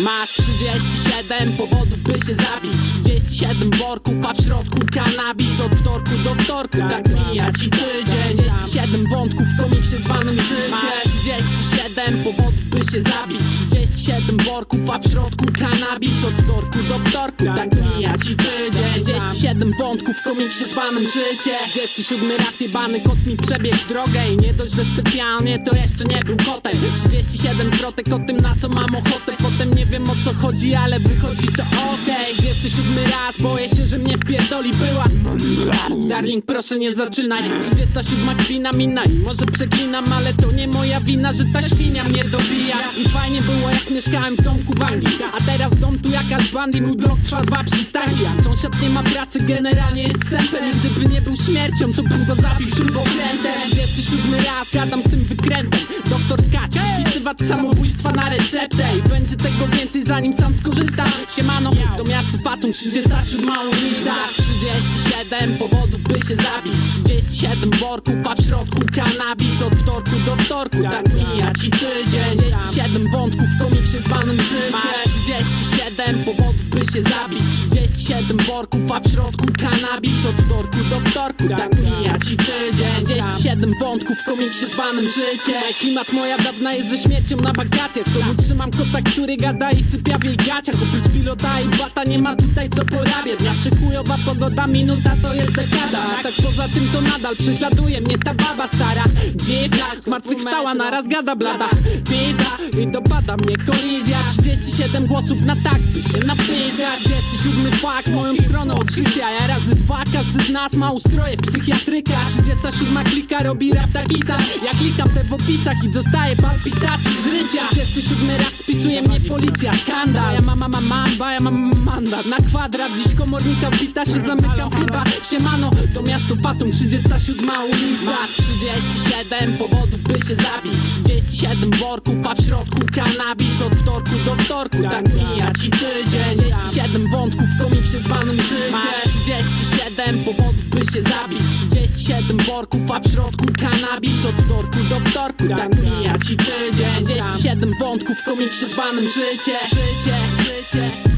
Masz 37 powodów by się zabić. 37 worków, a w środku kanabis. Od wtorku do wtorku, tak mija ci tydzień. 37 wątków w komiksie zwanym życie. Masz 37 powodów by się zabić. 37 worków, a w środku kanabis. Od wtorku do wtorku, tak mija ci tydzień 37 wątków w komiksie zwanym życie. 37 raz jebany kot mi przebiegł drogę I nie dość, że specjalnie to jeszcze nie był kotem. 37 zwrotek o tym na co mam ochotę. Potem nie wiem o co chodzi, ale wychodzi to okej. 27 raz boję się, że mnie wpierdoli była. Darling proszę nie zaczynaj. 37 kpina mina i może przeklinam Ale to nie moja wina, że ta świnia mnie dobija. I fajnie było jak mieszkałem w domku w Anglii A teraz jakaś bandy, mój blok trwa dwa przystanki A sąsiad nie ma pracy, generalnie jest sępem. I gdyby nie był śmiercią, to bym go zabił śrubokrętem 27 raz gadam z tym wykrętem. Doktor Skać, wpisywać samobójstwa na receptę. I będzie tego więcej zanim sam skorzystam Siemano, do miasta Patum 37 ulica. 37 powodów by się zabić. 37 worków, a w środku kanabis. Od wtorku do wtorku, tak mija ci tydzień. 37 wątków by się zabić 37 worków, a w środku kanabis Od wtorku do wtorku, tak mija ci tydzień 37 wątków w komiksie zwanym życie. Klimat moja dawna jest ze śmiercią na wakacjach. To utrzymam kota, który gada i sypia w jej gaciach. Oprócz pilota i bata nie ma tutaj co porabiać. Zawsze chujowa pogoda, minuta to jest dekada. A tak poza tym to nadal prześladuje mnie ta baba stara. Dziwna, zmartwychwstała, naraz gada blada. Pizda i dopada mnie kolizja. 37 głosów na tak, by się napizgać 37 fakt, moją stronę od życia Ja razy dwa, każdy z nas ma ustroje w psychiatryka. 37 klika robi rap taki sam Ja klikam te w opisach i dostaję palpitacji z rycia. 37 raz spisuje mnie policja, skandal. Ja mam, mam, mam, mam, ba, ja mam mandat Na kwadrat, dziś komornika wbita się zamykam chyba. Siemano, to miasto Fatum, 37 ulica. Masz 37 powodów by się zabić. 37 worków, a w środku kanabis. Od wtorku do wtorku, tak mija ci tydzień. 37 wątków komiksie zwanym życie Masz 37 powodów by się zabić. 37 worków, a w środku kanabis. Od wtorku do wtorku, tak mija ci tydzień 37 wątków w komiksie zwanym życie. Życie, życie